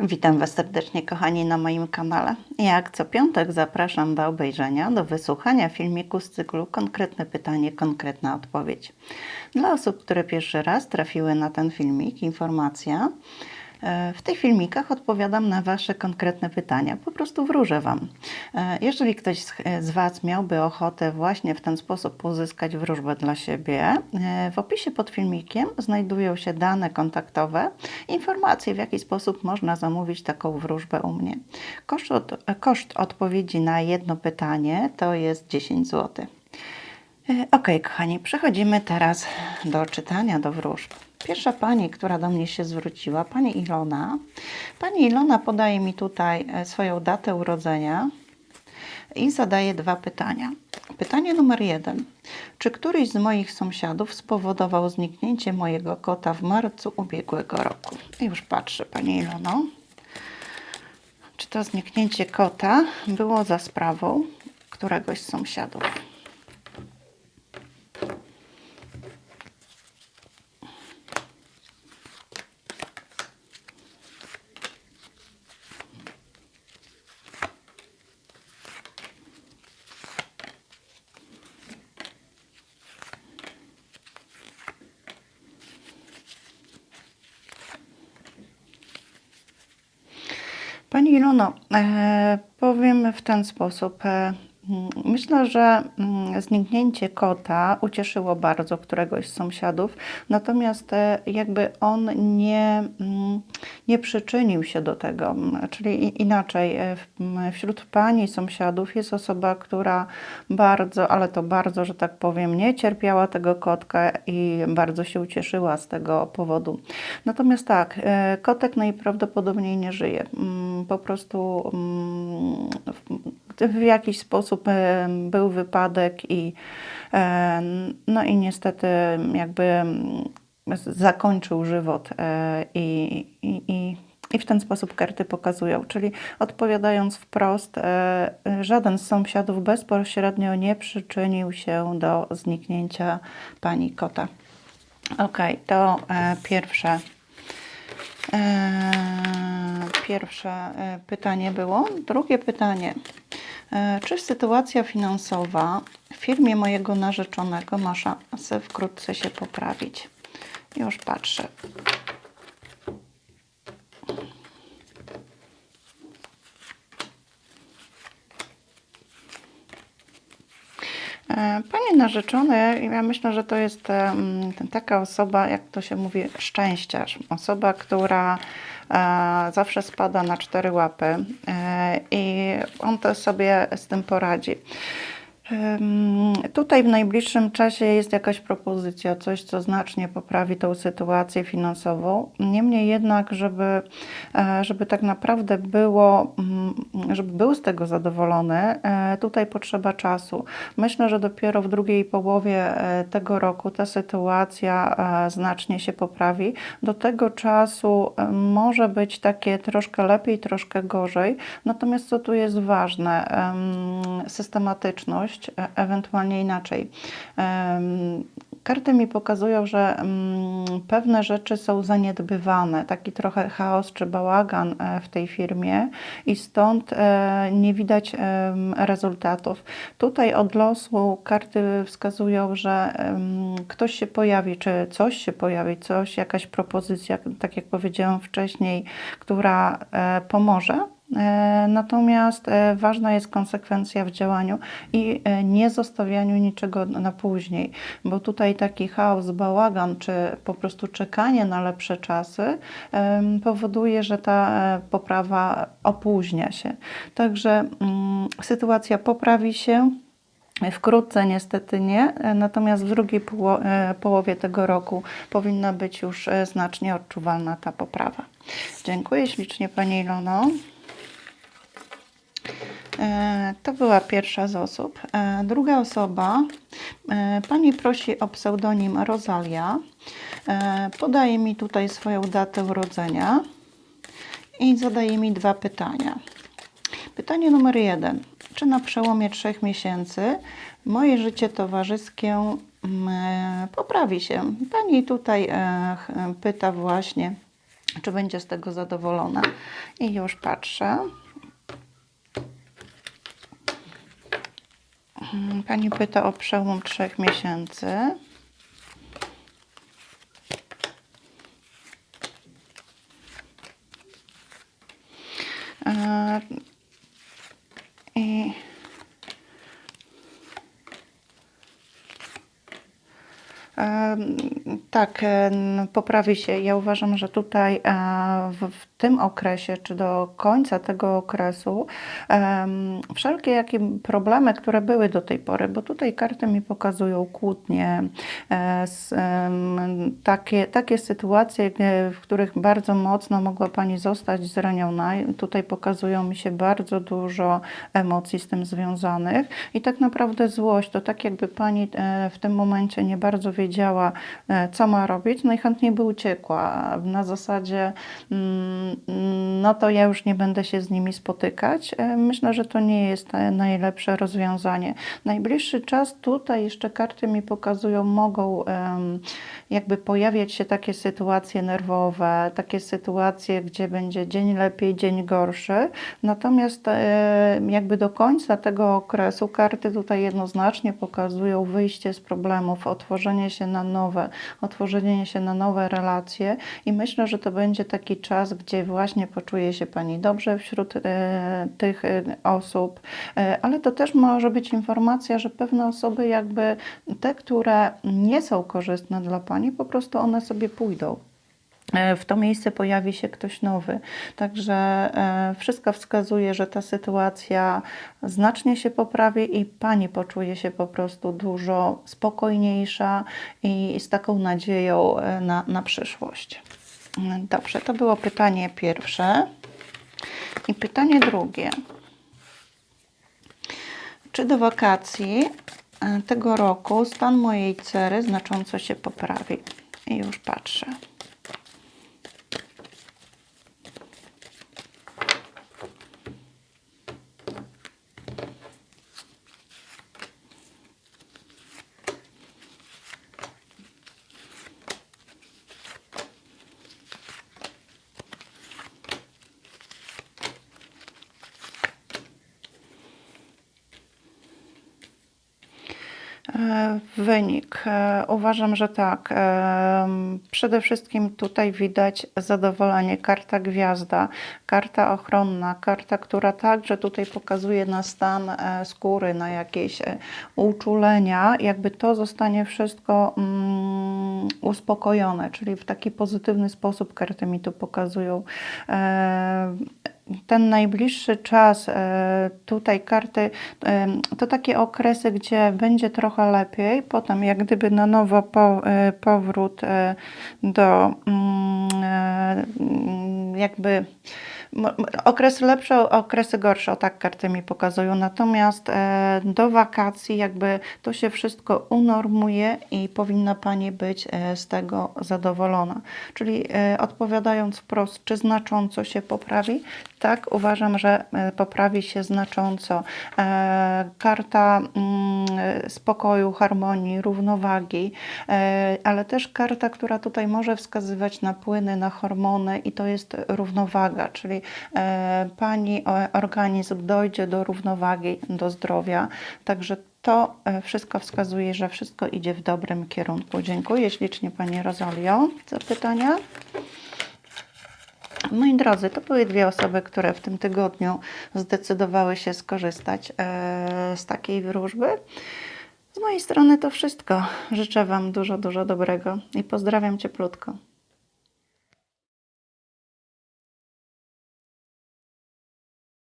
Witam Was serdecznie, kochani, na moim kanale. Jak co piątek zapraszam do obejrzenia, do wysłuchania filmiku z cyklu Konkretne pytanie, konkretna odpowiedź. Dla osób, które pierwszy raz trafiły na ten filmik, informacja. E, W tych filmikach odpowiadam na Wasze konkretne pytania, po prostu wróżę Wam. E, Jeżeli ktoś z- Was miałby ochotę właśnie w ten sposób uzyskać wróżbę dla siebie, e, w opisie pod filmikiem znajdują się dane kontaktowe, informacje w jaki sposób można zamówić taką wróżbę u mnie. Koszt, od, koszt odpowiedzi na jedno pytanie to jest 10 zł. Ok, kochani, przechodzimy teraz do czytania, do wróżb. Pierwsza pani, która do mnie się zwróciła, pani Ilona. Pani Ilona podaje mi tutaj e, swoją datę urodzenia i zadaje dwa pytania. Pytanie numer jeden. Czy któryś z moich sąsiadów spowodował zniknięcie mojego kota w marcu ubiegłego roku? I już patrzę, pani Ilono. Czy to zniknięcie kota było za sprawą któregoś z sąsiadów? Pani Ilono, e, powiem w ten sposób. Myślę, że mm, zniknięcie kota ucieszyło bardzo któregoś z sąsiadów, natomiast e, jakby on nie, mm, nie przyczynił się do tego. Mm, Czyli inaczej, e, wśród pani sąsiadów jest osoba, która bardzo, ale to bardzo, że tak powiem, nie cierpiała tego kotka i bardzo się ucieszyła z tego powodu. Natomiast tak, e, kotek najprawdopodobniej nie żyje. Po prostu w- jakiś sposób był wypadek i no i niestety jakby zakończył żywot e, i, i, i i w ten sposób karty pokazują, czyli odpowiadając wprost, e, żaden z sąsiadów bezpośrednio nie przyczynił się do zniknięcia pani kota. Ok, to e, pierwsze. Pierwsze pytanie było. Drugie pytanie. E, Czy sytuacja finansowa w firmie mojego narzeczonego ma szansę wkrótce się poprawić? Już patrzę. Panie narzeczony, ja myślę, że to jest taka osoba, jak to się mówi, szczęściarz. Osoba, która e, zawsze spada na cztery łapy e, i on to sobie z tym poradzi. Tutaj w najbliższym czasie jest jakaś propozycja, coś, co znacznie poprawi tą sytuację finansową. Niemniej jednak, żeby, e, żeby tak naprawdę było, mm, żeby był z tego zadowolony, e, tutaj potrzeba czasu. Myślę, że dopiero w drugiej połowie e, tego roku ta sytuacja znacznie się poprawi. Do tego czasu może być takie troszkę lepiej, troszkę gorzej. Natomiast co tu jest ważne? Em, Systematyczność, e- ewentualnie inaczej. Karty mi pokazują, że mm, pewne rzeczy są zaniedbywane, taki trochę chaos czy bałagan e, w tej firmie i stąd e, nie widać rezultatów. Tutaj od losu karty wskazują, że ktoś się pojawi, czy coś się pojawi, coś, jakaś propozycja, tak jak powiedziałam wcześniej, która pomoże. E, Natomiast e, ważna jest konsekwencja w działaniu i e, nie zostawianiu niczego na później, bo tutaj taki chaos, bałagan, czy po prostu czekanie na lepsze czasy powoduje, że ta poprawa opóźnia się. Także mm, sytuacja poprawi się. Wkrótce niestety nie, natomiast w drugiej poło- połowie tego roku powinna być już znacznie odczuwalna ta poprawa. Dziękuję ślicznie Pani Ilono. E, To była pierwsza z osób. E, Druga osoba, e, pani prosi o pseudonim Rosalia. Podaje mi tutaj swoją datę urodzenia i zadaje mi dwa pytania. Pytanie numer jeden. Czy na przełomie trzech miesięcy moje życie towarzyskie mm, poprawi się? Pani tutaj pyta właśnie czy będzie z tego zadowolona. I już patrzę. Pani pyta o przełom trzech miesięcy. Tak, poprawi się. Ja uważam, że tutaj e, w, tym okresie, czy do końca tego okresu, wszelkie jakie problemy, które były do tej pory, bo tutaj karty mi pokazują kłótnie, e, takie, takie sytuacje, w których bardzo mocno mogła Pani zostać zraniona. Tutaj pokazują mi się bardzo dużo emocji z tym związanych i tak naprawdę złość to tak jakby Pani e, w tym momencie nie bardzo wiedziała, e, co ma robić, najchętniej by uciekła. Na zasadzie, mm, no to ja już nie będę się z nimi spotykać. E, Myślę, że to nie jest najlepsze rozwiązanie. Najbliższy czas tutaj jeszcze karty mi pokazują, mogą jakby pojawiać się takie sytuacje nerwowe, takie sytuacje, gdzie będzie dzień lepiej, dzień gorszy. Natomiast e, jakby do końca tego okresu karty tutaj jednoznacznie pokazują wyjście z problemów, otworzenie się na nowe, otworzenie się na nowe relacje i myślę, że to będzie taki czas, gdzie właśnie poczuje się Pani dobrze wśród e, tych e, osób, e, ale to też może być informacja, że pewne osoby jakby te, które nie są korzystne dla Pani, po prostu one sobie pójdą. E, W to miejsce pojawi się ktoś nowy. Także e, wszystko wskazuje, że ta sytuacja znacznie się poprawi i pani poczuje się po prostu dużo spokojniejsza i z taką nadzieją e, na, na przyszłość. Dobrze, to było pytanie pierwsze. I pytanie drugie. Czy do wakacji tego roku stan mojej cery znacząco się poprawi? I już patrzę. Wynik. E, Uważam, że tak. Em, Przede wszystkim tutaj widać zadowolenie. Karta gwiazda, karta ochronna, karta, która także tutaj pokazuje na stan e, skóry, na jakieś e, uczulenia. Jakby to zostanie wszystko mm, uspokojone, czyli w taki pozytywny sposób karty mi tu pokazują. E, ten najbliższy czas, e, tutaj karty, em, to takie okresy, gdzie będzie trochę lepiej, potem jak gdyby na nowo e, powrót e, do mm, e, mm, jakby mo- mo- okresy gorsze, o tak karty mi pokazują. Natomiast e, do wakacji jakby to się wszystko unormuje i powinna Pani być e, z tego zadowolona. Czyli e, odpowiadając wprost, czy znacząco się poprawi? Tak, uważam, że e, poprawi się znacząco. E, Karta mm, spokoju, harmonii, równowagi, e, ale też karta, która tutaj może wskazywać na płyny, na hormony i to jest równowaga, czyli Pani organizm dojdzie do równowagi, do zdrowia. Także to wszystko wskazuje, że wszystko idzie w dobrym kierunku. Dziękuję ślicznie Pani Rozalio za pytania. Moi drodzy, to były dwie osoby, które w tym tygodniu zdecydowały się skorzystać e, z takiej wróżby. Z mojej strony to wszystko. Życzę Wam dużo, dużo dobrego i pozdrawiam cieplutko.